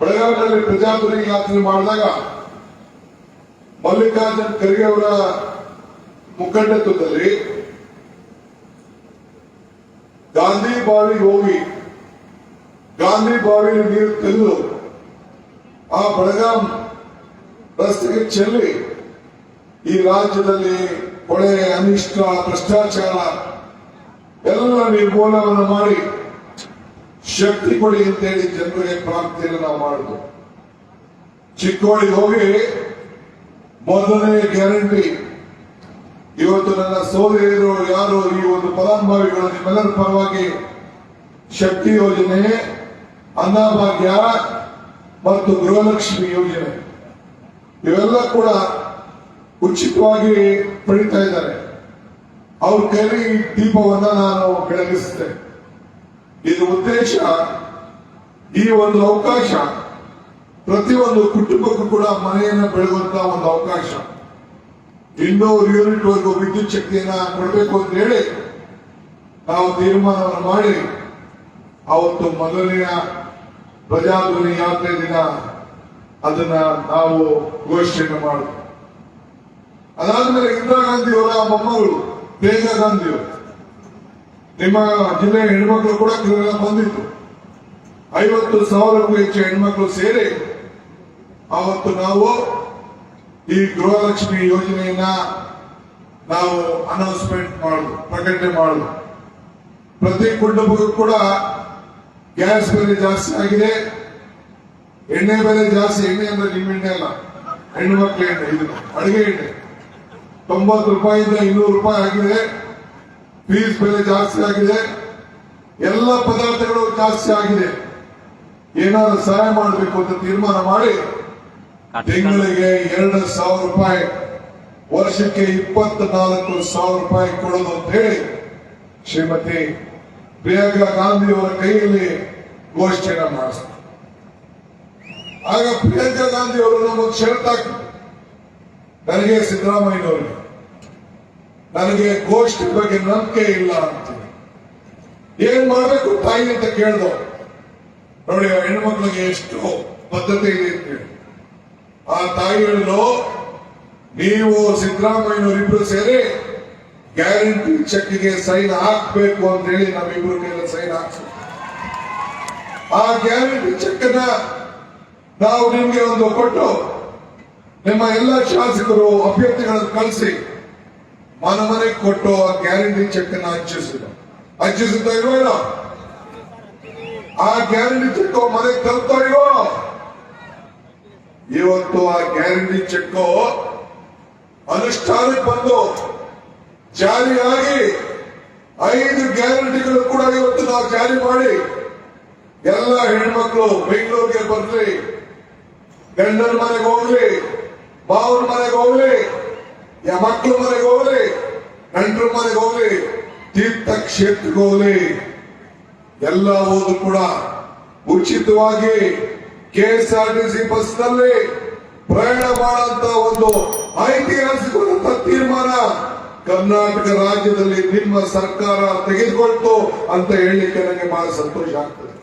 ಬೆಳಗಾವಿಯಲ್ಲಿ ಪ್ರಜಾಧ್ವನಿ ಯಾತ್ರೆ ಮಾಡಿದಾಗ ಮಲ್ಲಿಕಾರ್ಜುನ್ ಖರ್ಗೆ ಅವರ ಮುಖಂಡತ್ವದಲ್ಲಿ ಗಾಂಧಿ ಬಾವಿ ಹೋಗಿ, ಗಾಂಧಿ ಬಾವಿ ನೀರು ತೆಗೆದು ಆ ಬೆಳಗಾಂ ರಸ್ತೆಗೆ ಚೆಲ್ಲಿ ಈ ರಾಜ್ಯದಲ್ಲಿ ಕೊಳೆ, ಅನಿಷ್ಟ, ಭ್ರಷ್ಟಾಚಾರ, ಎಲ್ಲ ನಿರ್ಮೂಲನವನ್ನು ಮಾಡಿ ಶಕ್ತಿ ಕೊಡಿ ಅಂತೇಳಿ ಜನರಿಗೆ ಪ್ರಾರ್ಥನೆಯನ್ನು ನಾವು ಮಾಡುದು. ಚಿಕ್ಕೋಳಿಗೆ ಹೋಗಿ ಮೊದಲನೇ ಗ್ಯಾರಂಟಿ. ಇವತ್ತು ನನ್ನ ಸೋದರಿಯರು ಯಾರು ಈ ಒಂದು ಫಲಾನುಭವಿಗಳು ನಿಮ್ಮೆಲ್ಲರ ಪರವಾಗಿ ಶಕ್ತಿ ಯೋಜನೆ, ಅನ್ನಭಾಗ್ಯ ಮತ್ತು ಗೃಹಲಕ್ಷ್ಮಿ ಯೋಜನೆ. ಇವೆಲ್ಲ ಕೂಡ ಉಚಿತವಾಗಿ ಪಡಿತಾ ಇದ್ದಾರೆ. ಅವ್ರ ಕೈಲಿ ದೀಪವನ್ನ ನಾನು ಬೆಳಗಿಸಿದೆ ಇದು ಉದ್ದೇಶ, ಈ ಒಂದು ಅವಕಾಶ, ಪ್ರತಿಯೊಂದು ಕುಟುಂಬಕ್ಕೂ ಕೂಡ ಮನೆಯನ್ನು ಬೆಳಗುವಂತ ಒಂದು ಅವಕಾಶ. ಇನ್ನೂರು ಯೂನಿಟ್ ವರೆಗೂ ವಿದ್ಯುತ್ ಶಕ್ತಿಯನ್ನ ಕೊಡಬೇಕು ಅಂತ ಹೇಳಿ ನಾವು ತೀರ್ಮಾನವನ್ನು ಮಾಡಿ, ಅವತ್ತು ಮೊದಲನೆಯ ಪ್ರಜಾಧ್ವನಿ ಯಾತ್ರೆ ದಿನ ಅದನ್ನ ನಾವು ಘೋಷಣೆ ಮಾಡಿದ್ವಿ ಅದಾದ್ಮೇಲೆ ಇಂದಿರಾ ಗಾಂಧಿ ಅವರ ಮೊಮ್ಮಗಳು, ಪ್ರಿಯಾಂಕಾ ಗಾಂಧಿ ಅವರು ನಿಮ್ಮ ಜಿಲ್ಲೆಯ ಹೆಣ್ಮಕ್ಳು ಕೂಡ ಕೆಲವೆಲ್ಲ ಬಂದಿತ್ತು. ಐವತ್ತು ಸಾವಿರಕ್ಕೂ ಹೆಚ್ಚು ಹೆಣ್ಮಕ್ಳು ಸೇರಿ ಅವತ್ತು ನಾವು ಈ ಗೃಹಲಕ್ಷ್ಮಿ ಯೋಜನೆಯನ್ನ ನಾವು ಅನೌನ್ಸ್ಮೆಂಟ್ ಮಾಡುದು, ಪ್ರಕಟಣೆ ಮಾಡುದು. ಪ್ರತಿ ಕುಟುಂಬಕ್ಕೂ ಕೂಡ ಗ್ಯಾಸ್ ಬೆಲೆ ಜಾಸ್ತಿ ಆಗಿದೆ. ಎಣ್ಣೆ ಬೆಲೆ ಜಾಸ್ತಿ, ಎಣ್ಣೆ ಅಂದ್ರೆ ನಿಮ್ಮ ಎಣ್ಣೆ ಅಲ್ಲ. ಹೆಣ್ಣು ಮಕ್ಕಳ ಎಣ್ಣೆ, ಇದು ಅಡುಗೆ ಎಣ್ಣೆ. ತೊಂಬತ್ತು ರೂಪಾಯಿಂದ ಇನ್ನೂರು ರೂಪಾಯಿ ಆಗಿದೆ. ಫೀಸ್ ಬೆಲೆ ಜಾಸ್ತಿ ಆಗಿದೆ. ಎಲ್ಲ ಪದಾರ್ಥಗಳು ಜಾಸ್ತಿ ಆಗಿದೆ. ಏನಾದ್ರು ಸಹಾಯ ಮಾಡಬೇಕು ಅಂತ ತೀರ್ಮಾನ ಮಾಡಿ ತಿಂಗಳಿಗೆ ಎರಡು ಸಾವಿರ ರೂಪಾಯಿ ವರ್ಷಕ್ಕೆ ಇಪ್ಪತ್ನಾಲ್ಕು ಸಾವಿರ ರೂಪಾಯಿ ಕೊಡೋದು ಅಂತ ಹೇಳಿ ಶ್ರೀಮತಿ ಪ್ರಿಯಾಂಕಾ ಗಾಂಧಿ ಅವರ ಕೈಯಲ್ಲಿ ಘೋಷಣೆ ಮಾಡಿಸ್ತಾರೆ ಆಗ ಪ್ರಿಯಾಂಕಾ ಗಾಂಧಿ ಅವರು ನಮಗೆ ಹಾಕಿ ನನಗೆ ಸಿದ್ದರಾಮಯ್ಯನವರಿಗೆ ನನಗೆ ಗೋಷ್ಠಿ ಬಗ್ಗೆ ನಂಬಿಕೆ ಇಲ್ಲ ಅಂತ. ಏನ್ ಮಾಡಬೇಕು? ತಾಯಿ ಅಂತ ಕೇಳ್ದು? ನೋಡಿ, ಆ ಹೆಣ್ಮಕ್ಳಿಗೆ ಎಷ್ಟು ಬದ್ಧತೆ ಇದೆ ಅಂತ ಆ ತಾಯಿ ಹೇಳಿದ್ರು ನೀವು ಸಿದ್ದರಾಮಯ್ಯನವರಿಬ್ರು ಸೇರಿ ಗ್ಯಾರಂಟಿ ಚೆಕ್ಗೆ ಸೈನ್ ಹಾಕ್ಬೇಕು ಅಂತ ಹೇಳಿ ನಮ್ಮಿಬ್ರು ಕೈಯಲ್ಲಿ ಸೈನ್ ಹಾಕ್ಸ್ಬೇಕು ಆ ಗ್ಯಾರಂಟಿ ಚೆಕ್ ನಾವು ನಿಮ್ಗೆ ಒಂದು ಕೊಟ್ಟು, ನಿಮ್ಮ ಎಲ್ಲ ಶಾಸಕರು ಅಭ್ಯರ್ಥಿಗಳನ್ನು ಕಳಿಸಿ ಮನೆ ಮನೆಗೆ ಕೊಟ್ಟು ಆ ಗ್ಯಾರಂಟಿ ಚೆಕ್ ಅನ್ನ ಹಂಚಿಸಿದ್ರು ಹಂಚಿಸುತ್ತಾ ಇಲ್ವೋ ಇಲ್ಲ ಆ ಗ್ಯಾರಂಟಿ ಚೆಕ್ ಮನೆಗೆ ತಲುಪ್ತಾ ಇಲ್ವೋ ಇವತ್ತು ಆ ಗ್ಯಾರಂಟಿ ಚೆಕ್ ಅನುಷ್ಠಾನಕ್ಕೆ ಬಂದು ಜಾರಿಯಾಗಿ ಐದು ಗ್ಯಾರಂಟಿಗಳು ಕೂಡ ಇವತ್ತು ನಾವು ಜಾರಿ ಮಾಡಿ ಎಲ್ಲ ಹೆಣ್ಮಕ್ಳು ಬೆಂಗಳೂರಿಗೆ ಬರ್ಲಿ ಗಂಡನ ಮನೆಗೆ ಹೋಗ್ಲಿ ಬಾವನ ಮನೆಗೆ ಹೋಗ್ಲಿ ಯಾ ಮಕ್ಳ ಮನೆಗೆ ಹೋಗ್ರಿ ನಂಟ್ರ ಮನೆಗೆ ಹೋಗ್ರಿ ತೀರ್ಥ ಕ್ಷೇತ್ರಕ್ಕೆ ಹೋಗ್ಲಿ ಎಲ್ಲ ಹೋದ್ರು ಕೂಡ ಉಚಿತವಾಗಿ ಕೆಎಸ್ಆರ್ಟಿಸಿ ಬಸ್ನಲ್ಲಿ ಪ್ರಯಾಣ ಮಾಡುವಂತ ಒಂದು ಐತಿಹಾಸಿಕ ತೀರ್ಮಾನ ಕರ್ನಾಟಕ ರಾಜ್ಯದಲ್ಲಿ ನಿಮ್ಮ ಸರ್ಕಾರ ತೆಗೆದುಕೊಳ್ತು ಅಂತ ಹೇಳಲಿಕ್ಕೆ ನನಗೆ ಬಹಳ ಸಂತೋಷ ಆಗ್ತದೆ.